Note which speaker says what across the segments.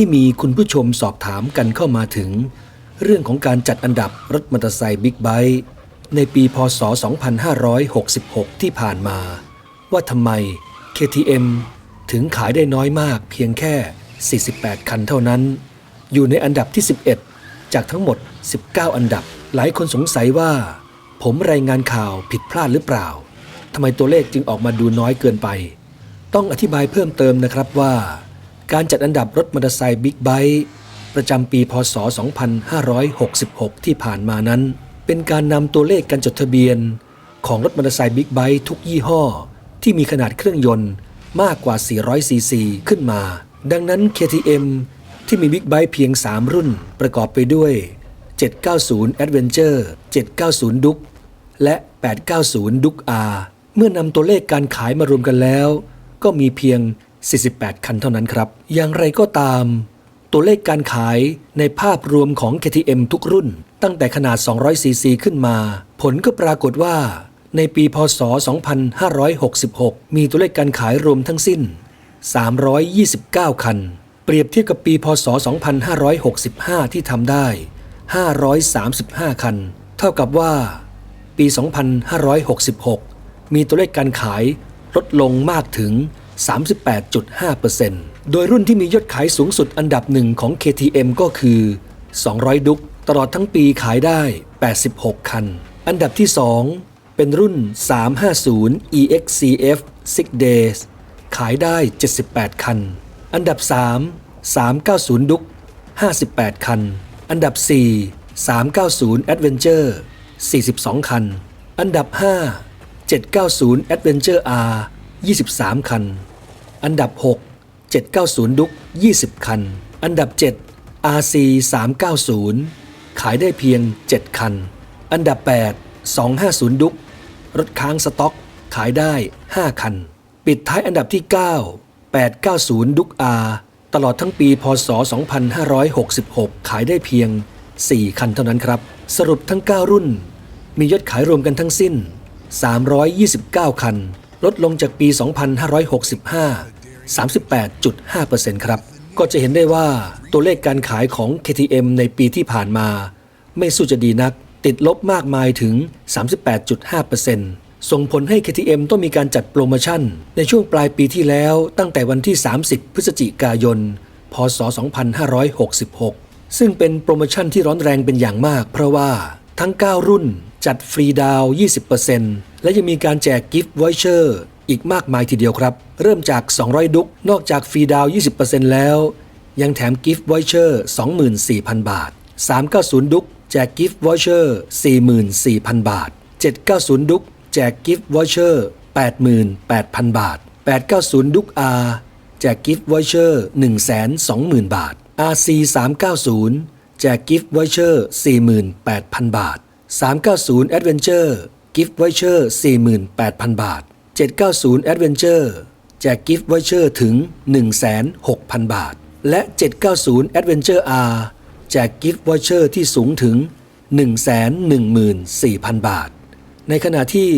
Speaker 1: ที่มีคุณผู้ชมสอบถามกันเข้ามาถึง เรื่องของการจัดอันดับรถมอเตอร์ไซค์บิ๊กไบค์ในปีพศ 2566 ที่ผ่านมา ว่าทำไม KTM ถึงขายได้น้อยมากเพียงแค่ 48 คันเท่านั้น อยู่ในอันดับที่ 11 จากทั้งหมด 19 อันดับ หลายคนสงสัยว่า ผมรายงานข่าวผิดพลาดหรือเปล่าทำไมตัวเลขจึงออกมาดูน้อยเกินไป ต้องอธิบายเพิ่มเติมนะครับว่า การจัดอันดับรถมอเตอร์ไซค์บิ๊กไบค์ประจำปีพศ 2566 ที่ผ่านมานั้น เป็นการนำตัวเลขการจดทะเบียน ของรถมอเตอร์ไซค์บิ๊กไบค์ทุกยี่ห้อ ที่มีขนาดเครื่องยนต์มากกว่า 400 ซีซีขึ้นมา ดังนั้น KTM ที่มีบิ๊กไบค์เพียง 3 รุ่น ประกอบไปด้วย 790 Adventure 790 Duke และ 890ดุกอาเมื่อนำตัวเลขการขายมารวมกันแล้ว ก็มีเพียง 48 คันเท่านั้นครับ อย่างไรก็ตาม ตัวเลขการขายในภาพรวมของ KTM ทุกรุ่น ตั้งแต่ขนาด 200ซีซีขึ้นมา ผลก็ปรากฏว่า ในปีพศ 2566 มีตัวเลขการขายรวมทั้งสิ้น 329 คัน เปรียบเทียบกับปีพศ 2565 ที่ทำได้ 535 คัน เท่ากับว่า ปี 2566 มีตัวเลขการขายลดลงมากถึง 38.5%โดยรุ่นที่มียอดขายสูงสุดอันดับหนึ่งของ KTM ก็คือ 200 ดุกตลอดทั้งปีขายได้ 86 คัน อันดับที่ 2 เป็นรุ่น 350 EXCF 6 Days ขายได้ 78 คัน อันดับ 3 390 ดุก58 คัน อันดับ 4 390 Adventure 42 คัน อันดับ 5 790 Adventure R 23 คัน อันดับ 6 790 ดุก 20 คัน อันดับ 7 RC 390 ขายได้เพียง 7 คัน อันดับ 8 250 ดุก รถค้างสต็อก ขายได้ 5 คัน ปิดท้ายอันดับที่ 9 890 ดุก R ตลอดทั้งปี พศ 2566 ขายได้เพียง 4 คันเท่านั้นครับ สรุปทั้ง 9 รุ่น มียอดขายรวมกันทั้งสิ้น 329 คัน ลดลงจากปี 2565 38.5%ครับ ก็จะเห็นได้ว่าตัวเลขการขายของ KTM ในปีที่ผ่านมา ไม่สู้จะดีนัก ติดลบมากมายถึง 38.5%ส่งผลให้ KTM ต้องมีการจัดโปรโมชั่น ในช่วงปลายปีที่แล้วตั้งแต่วันที่ 30 พฤศจิกายน พศ 2566 ซึ่งเป็นโปรโมชั่นที่ร้อนแรงเป็นอย่างมาก เพราะว่าทั้ง 9 รุ่น จัดฟรีดาว 20%และยังมีการแจกกิฟต์วอยเชอร์อีกมากมายทีเดียวครับ เริ่มจาก 200 ดุก นอกจากฟรีดาว 20%แล้ว ยังแถมกิฟต์วอยเชอร์ 24,000 บาท 390 ดุก แจกกิฟต์วอยเชอร์ 44,000 บาท 790 ดุก แจกกิฟต์วอยเชอร์ 88,000 บาท 890 ดุก R แจกกิฟต์วอยเชอร์ 120,000 บาท RC 390 แจกกิฟต์วอยเชอร์ 48,000 บาท 390 Adventure กิฟต์วอยเชอร์48,000 บาท 790 Adventure แจกกิฟต์วอยเชอร์ถึง 16,000 บาท และ 790 Adventure R แจกกิฟต์วอยเชอร์ที่สูงถึง 114,000 บาท ในขณะที่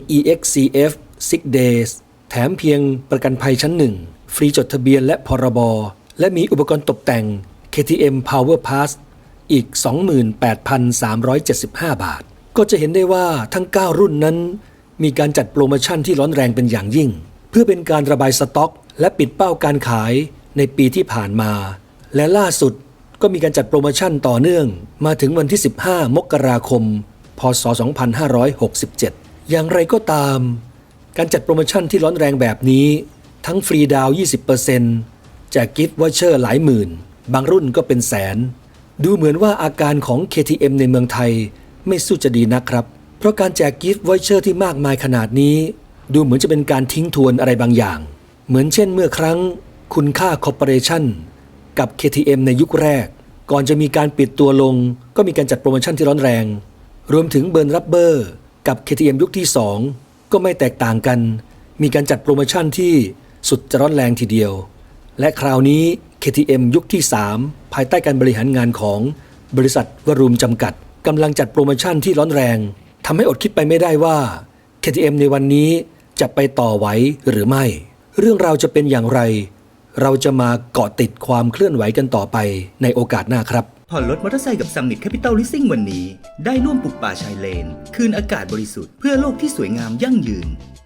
Speaker 1: 350 EXCF 6 Days แถมเพียงประกันภัยชั้นหนึ่ง ฟรีจดทะเบียนและพรบ และมีอุปกรณ์ตกแต่ง KTM Power Pass อีก 28,375 บาท ก็จะเห็นได้ว่าทั้ง 9 รุ่นนั้น มีการจัดโปรโมชั่นที่ร้อนแรงเป็นอย่างยิ่ง เพื่อเป็นการระบายสต็อก และปิดเป้าการขายในปีที่ผ่านมา และล่าสุดก็มีการจัดโปรโมชั่นต่อเนื่อง มาถึงวันที่ 15 มกราคม พศ 2567 อย่างไรก็ตาม การจัดโปรโมชั่นที่ร้อนแรงแบบนี้ ทั้งฟรีดาวน์20%แจกกิฟต์วอเชอร์หลายหมื่น บางรุ่นก็เป็นแสน ดูเหมือนว่าอาการของ KTM ในเมืองไทยไม่สู้จะดีนักครับ เพราะการแจกกิฟต์วอเชอร์ที่มากมายขนาดนี้ ดูเหมือนจะเป็นการทิ้งทวนอะไรบางอย่าง เหมือนเช่นเมื่อครั้ง คุณค่าคอร์ปอเรชั่นกับ KTM ในยุคแรก ก่อนจะมีการปิดตัวลง ก็มีการจัดโปรโมชั่นที่ร้อนแรง รวมถึงเบิร์นรับเบอร์กับ KTM ยุคที่ 2 ก็ไม่แตกต่างกัน มีการจัดโปรโมชั่นที่สุดจะร้อนแรงทีเดียว และคราวนี้ KTM ยุคที่ 3 ภายใต้การบริหารงานของบริษัทวรูมจำกัดกำลังจัดโปรโมชั่นที่ร้อนแรงทำให้อดคิดไปไม่ได้ว่า KTM ในวันนี้จะไปต่อไหวหรือไม่ เรื่องราวจะเป็นอย่างไร เราจะมาเกาะติดความเคลื่อนไหวกันต่อไปในโอกาสหน้าครับ
Speaker 2: ผ่อนรถมอเตอร์ไซค์กับ Summit Capital Leasing วันนี้ ได้ร่วมปลูกป่าชายเลน คืนอากาศบริสุทธิ์เพื่อโลกที่สวยงามยั่งยืน